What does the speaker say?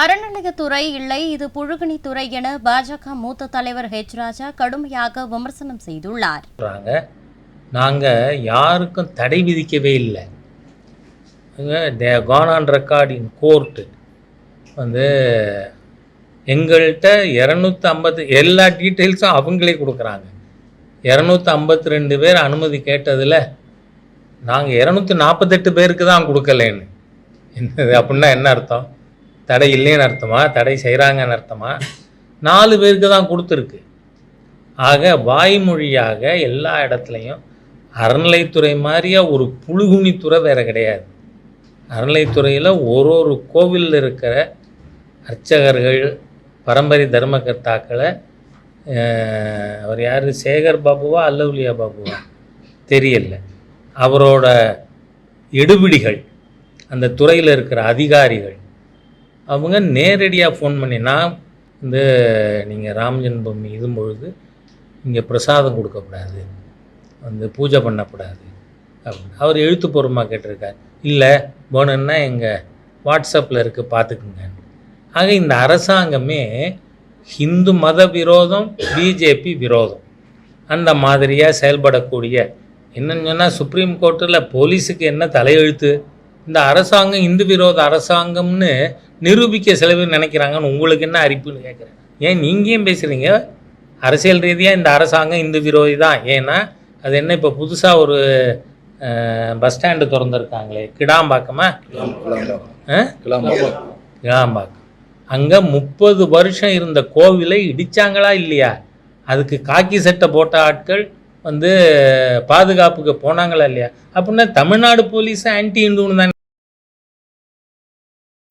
அறநிலையத்துறை இல்லை இது புழுகணித்துறை என பாஜக மூத்த தலைவர் ஹெச் ராஜா கடுமையாக விமர்சனம் செய்துள்ளார். நாங்கள் யாருக்கும் தடை விதிக்கவே இல்லை. They can on record in court வந்து எங்கள்கிட்ட இரநூத்தி ஐம்பது எல்லா டீட்டெயில்ஸும் அவங்களே கொடுக்குறாங்க. இரநூத்தி ஐம்பத்தி ரெண்டு பேர் அனுமதி கேட்டதில் நாங்கள் இரநூத்தி நாற்பத்தெட்டு பேருக்கு தான் கொடுக்கலன்னு. என்னது அப்படின்னா என்ன அர்த்தம்? தடை இல்லைன்னு அர்த்தமா? தடை செய்கிறாங்கன்னு அர்த்தமா? நாலு பேருக்கு தான் கொடுத்துருக்கு. ஆக வாய்மொழியாக எல்லா இடத்துலையும் அறநிலைத்துறை மாதிரியா ஒரு புழுகுனித்துறை வேற கிடையாது. அறநிலைத்துறையில் ஒரு ஒரு கோவிலில் இருக்கிற அர்ச்சகர்கள் பரம்பரை தர்மகர்த்தாக்களை அவர் யார்? சேகர் பாபுவா அல்லவுலியா பாபுவா? தெரியல. அவரோட எடுபிடிகள் அந்த துறையில் இருக்கிற அதிகாரிகள் அவங்க நேரடியாக ஃபோன் பண்ணினா இந்த நீங்கள் ராம் ஜென்மபூமி இதும் பொழுது இங்கே பிரசாதம் கொடுக்கக்கூடாது வந்து பூஜை பண்ணக்கூடாது அப்படின்னு. அவர் எழுத்துப்பூர்வமாக கேட்டிருக்கார். இல்லை போனன்னா எங்கள் வாட்ஸ்அப்பில் இருக்குது பார்த்துக்குங்க ஆக இந்த அரசாங்கமே ஹிந்து மத விரோதம் பிஜேபி விரோதம். அந்த மாதிரியாக செயல்படக்கூடிய என்னன்னு சொன்னால் சுப்ரீம் கோர்ட்டில் போலீஸுக்கு என்ன தலையெழுத்து? இந்த அரசாங்கம் இந்து விரோத அரசாங்கம்னு நிரூபிக்க சில பேர் நினைக்கிறாங்கன்னு உங்களுக்கு என்ன அறிப்புன்னு கேட்குறேன் ஏன் நீங்கள் ஏன் பேசுகிறீங்க அரசியல் ரீதியாக இந்த அரசாங்கம் இந்து விரோதி தான். ஏன்னா அது என்ன இப்போ புதுசாக ஒரு பஸ் ஸ்டாண்டு திறந்துருக்காங்களே கிடாம்பாக்கமா? ஆ? அங்கே முப்பது வருஷம் இருந்த கோவிலை இடித்தாங்களா இல்லையா? அதுக்கு காக்கி சட்டை போட்ட ஆட்கள் வந்து பாதுகாப்புக்கு போனாங்களா இல்லையா? அப்படின்னா தமிழ்நாடு போலீஸ் ஆன்டி இந்துன்னு தான்